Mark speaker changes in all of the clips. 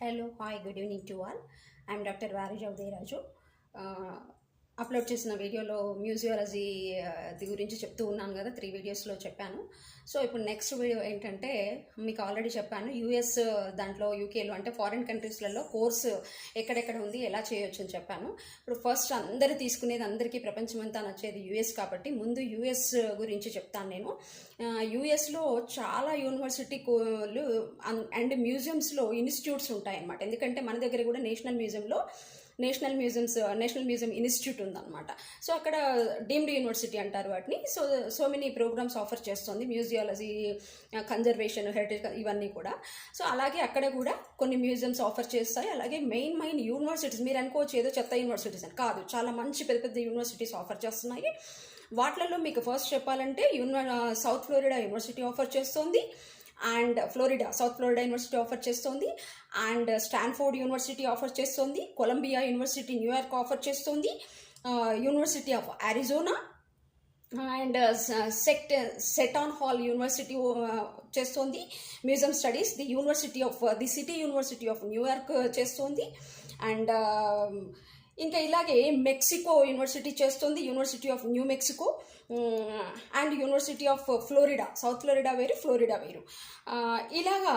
Speaker 1: Hello, hi, good evening to all. I am Dr. Varu Javade Raju. Upload చేసిన వీడియోలో museology గురించి చెప్తూ ఉన్నాను కదా త్రీ వీడియోస్లో చెప్పాను సో ఇప్పుడు నెక్స్ట్ వీడియో ఏంటంటే మీకు ఆల్రెడీ చెప్పాను యూఎస్ దాంట్లో యూకేలో అంటే ఫారిన్ కంట్రీస్లలో కోర్స్ ఎక్కడెక్కడ ఉంది ఎలా చేయొచ్చు అని చెప్పాను ఇప్పుడు ఫస్ట్ అందరు తీసుకునేది అందరికీ ప్రపంచమంతా నచ్చేది యూఎస్ కాబట్టి ముందు యూఎస్ గురించి చెప్తాను నేను యూఎస్లో చాలా యూనివర్సిటీలు అండ్ మ్యూజియంస్లో ఇన్స్టిట్యూట్స్ ఉంటాయన్నమాట ఎందుకంటే మన దగ్గర కూడా నేషనల్ మ్యూజియంలో national museums national museum institute ఉందన్నమాట సో అక్కడ డీమ్డ్ యూనివర్సిటీ అంటారు వాటిని so so many programs offer చేస్తుంది మ్యూజియాలజీ కన్జర్వేషన్ హెరిటేజ్ ఇవన్నీ కూడా సో అలాగే అక్కడ కూడా కొన్ని మ్యూజియంస్ ఆఫర్ చేస్తాయి అలాగే మెయిన్ మెయిన్ యూనివర్సిటీస్ మీరు అనుకోవచ్చు ఏదో చెత్త యూనివర్సిటీస్ అని కాదు చాలా మంచి పెద్ద పెద్ద యూనివర్సిటీస్ ఆఫర్ చేస్తున్నాయి వాటిలలో మీకు ఫస్ట్ చెప్పాలంటే యూనివర్ సౌత్ ఫ్లోరిడా యూనివర్సిటీ ఆఫర్ చేస్తుంది and Florida south Florida university offer చేస్తోంది అండ్ స్టాన్ఫోర్డ్ యూనివర్సిటీ ఆఫర్ చేస్తోంది Columbia university New York offer చేస్తోంది university of Arizona and sect Seton Hall university చేస్తోంది museum studies the university of the city university of New York చేస్తోంది and ఇంకా ఇలాగే Mexico university చేస్తుంది university of New Mexico and university of Florida south Florida వేరు Florida వేరు ఇలాగా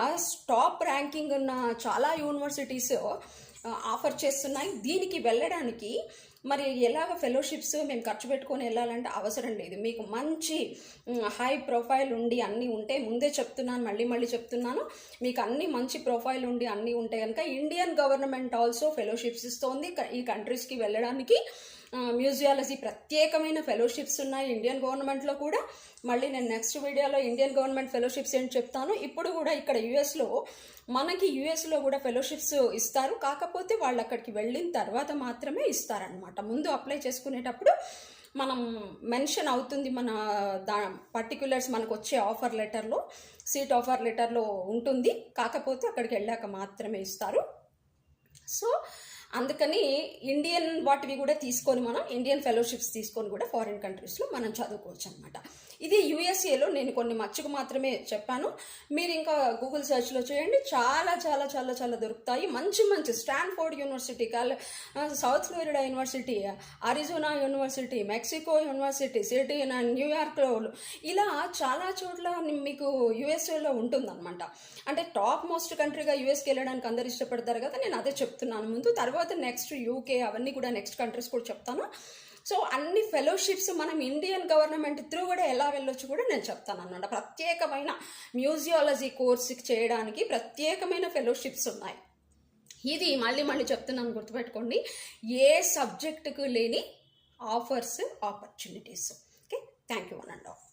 Speaker 1: top ranking ఉన్న చాలా యూనివర్సిటీస్ ఆఫర్ చేస్తున్నాయి దీనికి వెళ్ళడానికి మరి ఎలాగ ఫెలోషిప్స్ మేము ఖర్చు పెట్టుకొని వెళ్ళాలంటే అవసరం లేదు మీకు మంచి హై ప్రొఫైల్ ఉండి అన్నీ ఉంటే ముందే చెప్తున్నాను మళ్ళీ మళ్ళీ చెప్తున్నాను మీకు అన్ని మంచి ప్రొఫైల్ ఉండి అన్నీ ఉంటే కనుక ఇండియన్ గవర్నమెంట్ ఆల్సో ఫెలోషిప్స్ ఇస్తోంది ఈ కంట్రీస్కి వెళ్ళడానికి మ్యూజియాలజీ ప్రత్యేకమైన ఫెలోషిప్స్ ఉన్నాయి ఇండియన్ గవర్నమెంట్లో కూడా మళ్ళీ నేను నెక్స్ట్ వీడియోలో ఇండియన్ గవర్నమెంట్ ఫెలోషిప్స్ ఏంటి చెప్తాను ఇప్పుడు కూడా ఇక్కడ యుఎస్లో మనకి యుఎస్లో కూడా ఫెలోషిప్స్ ఇస్తారు కాకపోతే వాళ్ళు అక్కడికి వెళ్ళిన తర్వాత మాత్రమే ఇస్తారనమాట ముందు అప్లై చేసుకునేటప్పుడు మనం మెన్షన్ అవుతుంది మన దా పర్టిక్యులర్స్ మనకు వచ్చే ఆఫర్ లెటర్లో సీట్ ఆఫర్ లెటర్లో ఉంటుంది కాకపోతే అక్కడికి వెళ్ళాక మాత్రమే ఇస్తారు సో అందుకని ఇండియన్ వాటివి కూడా తీసుకొని మనం ఇండియన్ ఫెలోషిప్స్ తీసుకొని కూడా ఫారిన్ కంట్రీస్లో మనం చదువుకోవచ్చు అనమాట ఇది యూఎస్ఏలో నేను కొన్ని మచ్చకు మాత్రమే చెప్పాను మీరు ఇంకా గూగుల్ సెర్చ్లో చేయండి చాలా చాలా చాలా చాలా దొరుకుతాయి మంచి మంచి Stanford university Cal south Florida university Arizona university Mexico university city న్యూయార్క్లో ఇలా చాలా చోట్ల మీకు యూఎస్ఏలో ఉంటుందన్నమాట అంటే టాప్ మోస్ట్ కంట్రీగా యుఎస్కి వెళ్ళడానికి అందరు ఇష్టపడతారు కదా నేను అదే చెప్తున్నాను ముందు తర్వాత తర్వాత నెక్స్ట్ యూకే అవన్నీ కూడా నెక్స్ట్ కంట్రీస్ కూడా చెప్తాను సో అన్ని ఫెలోషిప్స్ మనం ఇండియన్ గవర్నమెంట్ త్రూ కూడా ఎలా వెళ్ళొచ్చు కూడా నేను చెప్తాను అనమాట ప్రత్యేకమైన మ్యూజియాలజీ కోర్స్ చేయడానికి ప్రత్యేకమైన ఫెలోషిప్స్ ఉన్నాయి ఇది మళ్ళీ మళ్ళీ చెప్తున్నాను గుర్తుపెట్టుకోండి ఏ సబ్జెక్టుకు లేని offers opportunities okay thank you one and off